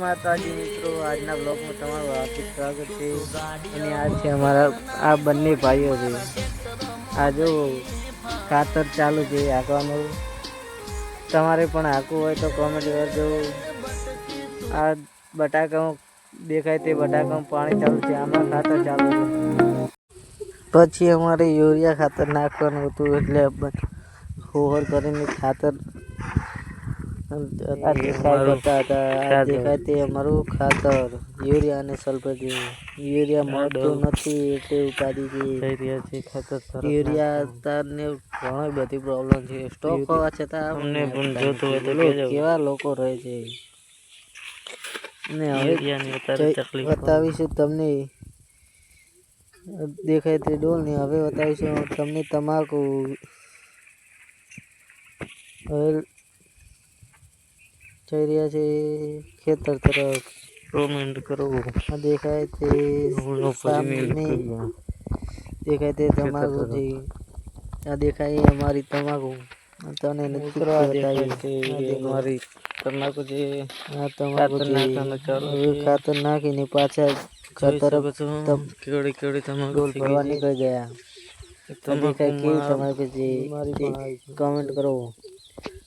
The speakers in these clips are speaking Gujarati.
માતાજી મિત્રો, આજના બ્લોગમાં તમારું હાર્દિક સ્વાગત છે. અને આ છે અમારા, આ બંને ભાઈઓ છે. આ જો ખાતર ચાલુ છે હાંકવાનું. તમારે પણ હાંકવું હોય તો કોમેન્ટ કરજો આ બટાકા દેખાય તે બટાકામાં પાણી ચાલુ છે, આમાં ખાતર ચાલુ છે. પછી અમારે યુરિયા ખાતર નાખવાનું હતું એટલે હોહર કરીને ખાતર અમારું ખાતર. યુરિયા અને સલ્ફર યુરિયા મળતું નથી એટલે ઉપાધિ છે. યુરિયા તારને ઘણી બધી પ્રોબ્લેમ છે. સ્ટોક હોવા છતાં અમને પણ જોતું હોય તો કેવા લોકો રહે છે. ને હવે બતાવીશું તમને. દેખાય તે ડોલ ને હવે બતાવીશું. તમને તમાકુ હવે જઈ રહ્યા છે ખેતર તરફ. કોમેન્ટ કરો. આ દેખાય તે દેખાય તે તમાકુ છે આ દેખાય અમારી તમાકુ. તને નથી અમારી તમાકુ છે આ તમાકુ છે. ખાતર નાખીને પાછા ખાતર કેવડી કેવડી તમાકુ ભરવા નીકળી ગયા. તમે કઈ કેવી તમાકુ છે કમેન્ટ કરો.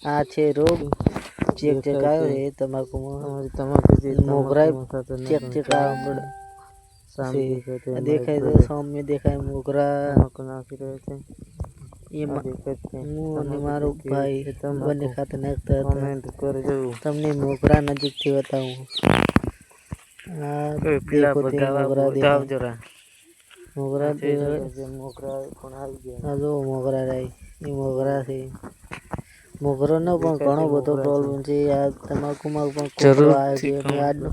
આ છે રોગ. ચેક ચેક આવ્યો છે તમાકુમાં તમાકુ છે મોગરા ચેક ચેક આવ્યો આ દેખાય તો સામે દેખાય મોગરા નાખી રહ્યો છે એમાં હું અને મારો ભાઈ બંને ખાતે નાખતા હતા તમને મોગરા નજીકથી બતાવું આ દેખો તે મોગરા દેખાય. મોગરા આ જો મોગરા રાઈ એ મોગરા છે મોગરાનો પણ ઘણો બધો પ્રોબ્લેમ છે. આ તમાકુમાં પણ જરૂર આવે છે એટલે આજનો